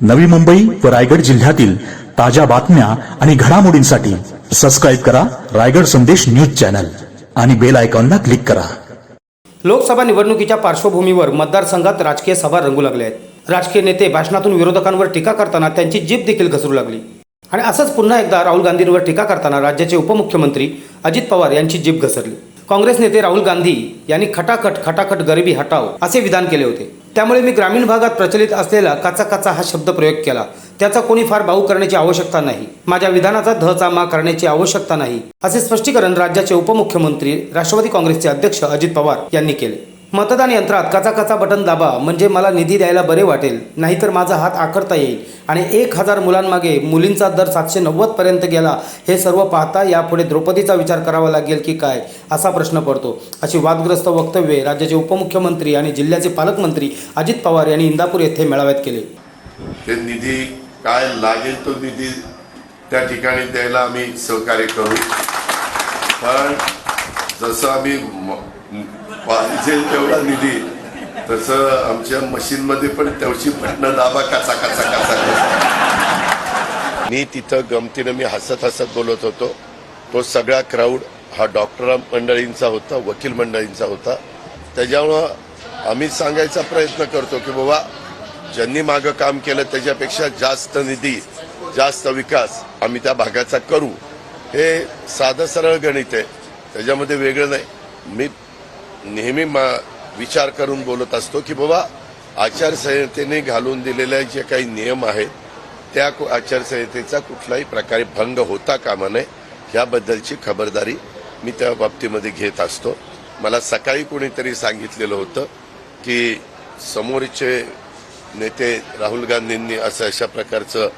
नवी मुंबई व रायगड जिल्ह्यातील ताज्या बातम्या आणि घडामोडींसाठी सबस्क्राईब करा रायगड संदेश न्यूज चॅनल आणि बेल आयकॉनला क्लिक करा. लोकसभा निवडणुकीच्या पार्श्वभूमीवर मतदारसंघात राजकीय सभा रंगू लागल्या आहेत. राजकीय नेते भाषणातून विरोधकांवर टीका करताना त्यांची जीभ देखील घसरू लागली. आणि असंच पुन्हा एकदा राहुल गांधींवर टीका करताना राज्याचे उपमुख्यमंत्री अजित पवार यांची जीभ घसरली. काँग्रेस नेते राहुल गांधी यांनी खटाखट खटाखट गरिबी हटाव असे विधान केले होते. त्यामुळे मी ग्रामीण भागात प्रचलित असलेला काचा काचा हा शब्द प्रयोग केला. त्याचा कोणी फार बाऊ करण्याची आवश्यकता नाही. माझ्या विधानाचा धचा मा करण्याची आवश्यकता नाही असे स्पष्टीकरण राज्याचे उपमुख्यमंत्री राष्ट्रवादी काँग्रेसचे अध्यक्ष अजित पवार यांनी केले. मतदान यंत्रात काचा काचा बटन दाबा म्हणजे मला निधी द्यायला बरे वाटेल. नाहीतर माझा हात आखडता येईल. आणि एक हजार मुलांमागे मुलींचा दर सातशे नव्वदपर्यंत गेला हे सर्व पाहता यापुढे द्रौपदीचा विचार करावा लागेल की काय? असा प्रश्न पडतो. अशी वादग्रस्त वक्तव्ये राज्याचे उपमुख्यमंत्री आणि जिल्ह्याचे पालकमंत्री अजित पवार यांनी इंदापूर येथे मेळाव्यात केले. ते निधी काय लागेल तो निधी त्या ठिकाणी द्यायला आम्ही सहकार्य करू. पण जसं आम्ही पाहिजे तेवढा निधी. तसं आमच्या मशीनमध्ये पण तेवढी बटणं दाबा कसा कसा कसा मी तिथं गमतीनं मी हसत हसत बोलत होतो. तो सगळा क्राऊड हा डॉक्टर मंडळींचा होता वकील मंडळींचा होता. त्याच्यामुळं आम्ही सांगायचा प्रयत्न करतो की बाबा ज्यांनी मागं काम केलं त्याच्यापेक्षा जास्त निधी जास्त विकास आम्ही त्या भागाचा करू. हे साधं सरळ गणित आहे. त्याच्यामध्ये वेगळं नाही. मी नेहमी मा विचार करून बोलत असतो की बाबा आचारसंहितेने घालून दिलेले जे काही नियम आहेत त्या कु- आचारसंहितेचा कुठलाही प्रकारे भंग होता कामा नये याबद्दलची खबरदारी मी त्या बाबतीमध्ये घेत असतो. मला सकाळी कोणीतरी सांगितलेलं होतं की समोरचे नेते राहुल गांधींनी असं अशा प्रकारचं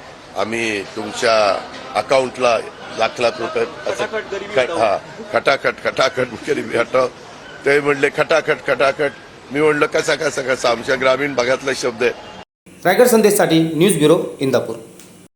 आम्ही तुमच्या अकाउंटला लाख लाख रुपये असं हा खटाखट खटाखट गरिबी हटाव ते म्हणले खटाखट खटाखट. मी म्हणलं कसा कसा कसा? आमच्या ग्रामीण भागातला शब्द आहे रायगड संदेशसाठी न्यूज ब्युरो इंदापूर.